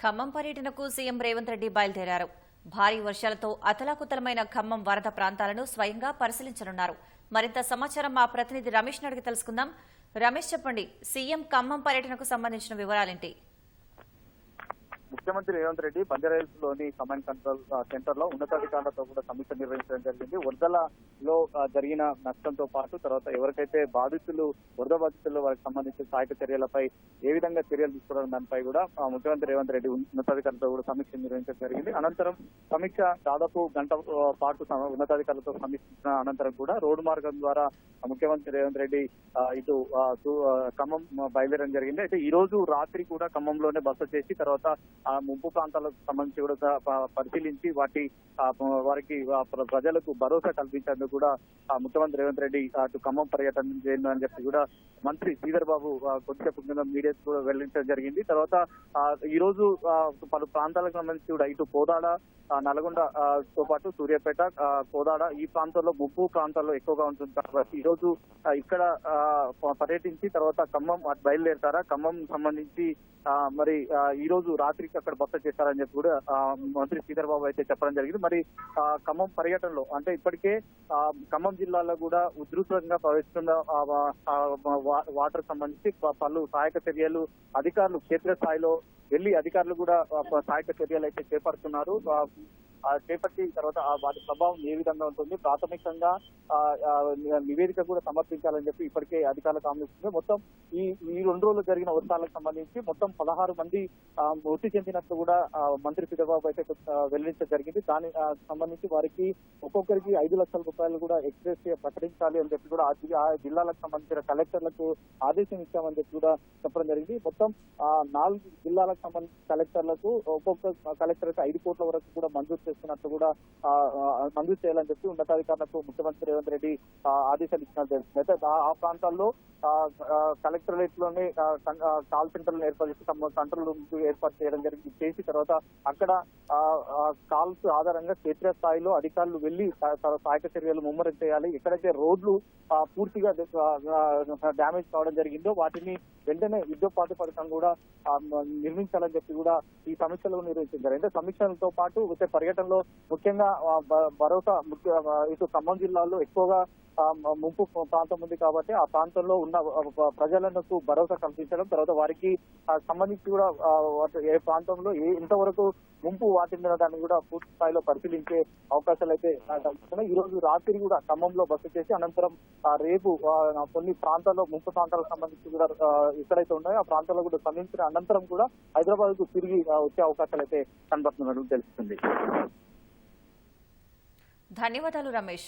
ఖమ్మం పర్యటనకు సీఎం రేవంత్ రెడ్డి బయలుదేరారు. భారీ వర్షాలతో అతలాకుతలమైన ఖమ్మం వరద ప్రాంతాలను స్వయంగా పరిశీలించనున్నారు. మరింత సమాచారం మా ప్రతినిధి రమేష్ అడిగి తెలుసుకుందాం. రమేష్ చెప్పండి సీఎం ఖమ్మం పర్యటనకు సంబంధించిన వివరాలేంటి? ముఖ్యమంత్రి రేవంత్ రెడ్డి బంజారాహిల్స్లోని కమాండ్ కంట్రోల్ సెంటర్లో ఉన్నతాధికారులతో కూడా సమీక్ష నిర్వహించడం జరిగింది. వరదలలో జరిగిన నష్టంతో పాటు తర్వాత ఎవరికైతే బాధితులు వరద బాధితులు వారికి సంబంధించిన సహాయక చర్యలపై ఏ విధంగా చర్యలు తీసుకోవడం దానిపై కూడా ముఖ్యమంత్రి రేవంత్ రెడ్డి ఉన్నతాధికారులతో కూడా సమీక్ష నిర్వహించడం జరిగింది. అనంతరం సమీక్ష దాదాపు గంట పాటు ఉన్నతాధికారులతో సమీక్షించిన అనంతరం కూడా రోడ్డు మార్గం ద్వారా ముఖ్యమంత్రి రేవంత్ రెడ్డి ఇటు ఖమ్మం బయలుదేరడం జరిగింది. అయితే ఈ రోజు రాత్రి కూడా ఖమ్మంలోనే బస చేసి తర్వాత ఆ ముంపు ప్రాంతాలకు సంబంధించి కూడా పరిశీలించి వాటి వారికి ప్రజలకు భరోసా కల్పించేందుకు కూడా ముఖ్యమంత్రి రేవంత్ రెడ్డి అటు ఖమ్మం పర్యటన చేయాలని చెప్పి కూడా మంత్రి శ్రీధర్ బాబు కొద్దిసేపు కింద మీడియాస్ కూడా వెల్లడించడం జరిగింది. తర్వాత ఈ రోజు ఆ, పలు ప్రాంతాలకు సంబంధించి కూడా ఇటు కోదాడ నల్గొండ తో పాటు సూర్యాపేట కోదాడ ఈ ప్రాంతాల్లో ముప్పు ప్రాంతాల్లో ఎక్కువగా ఉంటుంది కాబట్టి ఈ రోజు ఇక్కడ ఆ, పర్యటించి తర్వాత ఖమ్మం అటు బయలుదేరతారా? ఖమ్మం సంబంధించి మరి ఈ రోజు రాత్రికి ఇక్కడ బస చేస్తారని చెప్పి కూడా మంత్రి శ్రీధర్ బాబు అయితే చెప్పడం జరిగింది. మరి ఆ, ఖమ్మం పర్యటనలో అంటే ఇప్పటికే ఖమ్మం జిల్లాలో కూడా ఉధృతంగా ప్రవేశిస్తున్న వా- వాటర్ సంబంధించి పలు సహాయక చర్యలు అధికారులు క్షేత్రస్థాయిలో వెళ్ళి అధికారులు కూడా సహాయక చర్యలు అయితే చేపడుతున్నారు. ఆ, తర్వాత వాటి ప్రభావం ఏ విధంగా ఉంటుంది? ప్రాథమికంగా నివేదిక కూడా సమర్పించాలని చెప్పి ఇప్పటికే అధికారులకు ఆమెస్తుంది మొత్తం ఈ ఈ రెండు రోజులు జరిగిన వర్షాలకు సంబంధించి మొత్తం పదహారు మంది మృతి చెందినట్లు కూడా మంత్రి పిదబాబు అయితే వెల్లడించడం జరిగింది. దాని సంబంధించి వారికి ఒక్కొక్కరికి ఐదు లక్షల రూపాయలు కూడా ఎక్స్ప్రెస్ ప్రకటించాలి అని చెప్పి కూడా ఆ జి- ఆ జిల్లాలకు సంబంధించిన కలెక్టర్లకు ఆదేశం ఇచ్చామని చెప్పి కూడా చెప్పడం జరిగింది. మొత్తం నాలుగు జిల్లాలకు సంబంధించిన కలెక్టర్లకు ఒక్కొక్క కలెక్టర్ ఐదు కోట్ల వరకు కూడా మంజూరు చేస్తున్నట్లు కూడా మంజూరు చేయాలని చెప్పి ఉన్నతాధికారులకు ముఖ్యమంత్రి రేవంత్ రెడ్డి ఆదేశాలు ఇచ్చినట్టు తెలుస్తుంది. అయితే ఆ- ప్రాంతాల్లో ఆ, కలెక్టరేట్లోనే కాల్ సెంటర్లు ఏర్పాటు చేసి కంట్రోల్ రూమ్స్ ఏర్పాటు చేయడం జరిగింది. చేసి తర్వాత అక్కడ కాల్స్ ఆధారంగా క్షేత్ర స్థాయిలో అధికారులు వెళ్ళి స- సహాయక చర్యలు ముమ్మరం చేయాలి. ఎక్కడైతే రోడ్లు పూర్తిగా డ్యామేజ్ కావడం జరిగిందో వాటిని వెంటనే యుద్ధ పథకం కూడా నిర్మించాలని చెప్పి కూడా ఈ సమీక్షలో నిర్వహించారు. అంటే సమీక్షలతో పాటు వచ్చే పర్యటనలో ముఖ్యంగా భరోసా ముఖ్య ఇటు ఖమ్మం జిల్లాలో ఎక్కువగా ముంపు ప్రాంతం ఉంది కాబట్టి ఆ ప్రాంతంలో ఉన్న ప్రజలకు భరోసా కల్పించడం తర్వాత వారికి సంబంధించి కూడా ఏ ప్రాంతంలో ఏ ఇంతవరకు ముంపు వాటిందన్న దాన్ని కూడా పూర్తి స్థాయిలో పరిశీలించే అవకాశాలు అయితే కల్పిస్తున్నాయి. ఈ రోజు రాత్రి కూడా ఖమ్మంలో బస చేసి అనంతరం ఆ, రేపు కొన్ని ప్రాంతాల్లో ముంపు ప్రాంతాలకు సంబంధించి కూడా ఎక్కడైతే ఉన్నాయో ఆ ప్రాంతాల్లో కూడా స్పందించిన అనంతరం కూడా హైదరాబాద్కు తిరిగి వచ్చే అవకాశాలు అయితే కనబడుతున్నట్టు తెలుస్తుంది. ధన్యవాదాలు రమేష్.